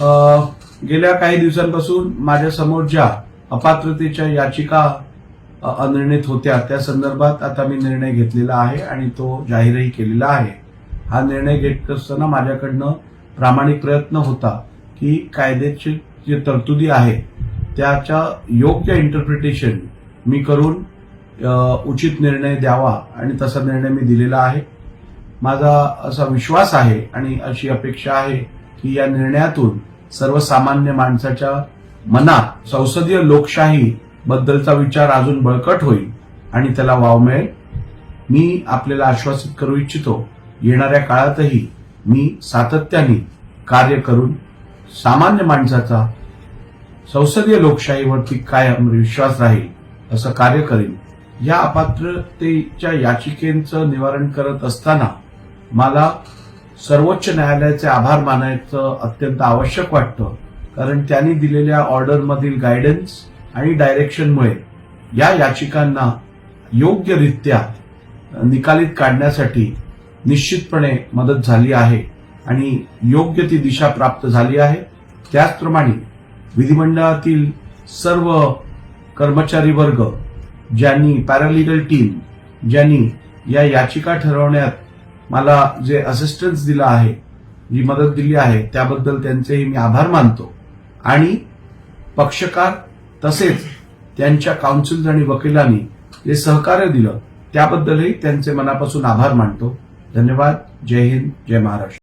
गेल्या काही दिवसांपासून माझ्यासमोर ज्या अपात्रतेच्या याचिका अनिर्णित होत्या त्या संदर्भात आता मी निर्णय घेतलेला आहे आणि तो जाहीरही केलेला आहे. हा निर्णय घेत असताना माझ्याकडनं प्रामाणिक प्रयत्न होता की कायद्याची जे तरतुदी आहे त्याच्या योग्य इंटरप्रिटेशन मी करून उचित निर्णय द्यावा आणि तसा निर्णय मी दिलेला आहे. माझा असा विश्वास आहे आणि अशी अपेक्षा आहे की या निर्णयातून सर्वसामान्य माणसाच्या मनात संसदीय लोकशाही बद्दलचा विचार अजून बळकट होईल आणि त्याला वाव मिळेल. मी आपल्याला आश्वासित करू इच्छितो येणाऱ्या काळातही मी सातत्याने कार्य करून सामान्य माणसाचा संसदीय लोकशाहीवरती कायम विश्वास राहील असं कार्य करेन. या अपात्रतेच्या याचिकेचं निवारण करत असताना मला सर्वोच्च न्यायालयाचे आभार मानायचं अत्यंत आवश्यक वाटतं कारण त्यांनी दिलेल्या ऑर्डरमधील गायडन्स आणि डायरेक्शनमुळे या याचिकांना योग्यरित्या निकालीत काढण्यासाठी निश्चितपणे मदत झाली आहे आणि योग्य ती दिशा प्राप्त झाली आहे. त्याचप्रमाणे विधिमंडळातील सर्व कर्मचारी वर्ग ज्यांनी पॅरालिगल टीम ज्यांनी या याचिका ठरवण्यात मला जे असिस्टन्स दिलं आहे जी मदत दिली आहे त्याबद्दल त्यांचेही मी आभार मानतो. आणि पक्षकार तसेच त्यांच्या काउन्सिल्स आणि वकिलांनी जे सहकार्य दिलं त्याबद्दलही त्यांचे मनापासून आभार मानतो. धन्यवाद. जय हिंद. जय महाराष्ट्र.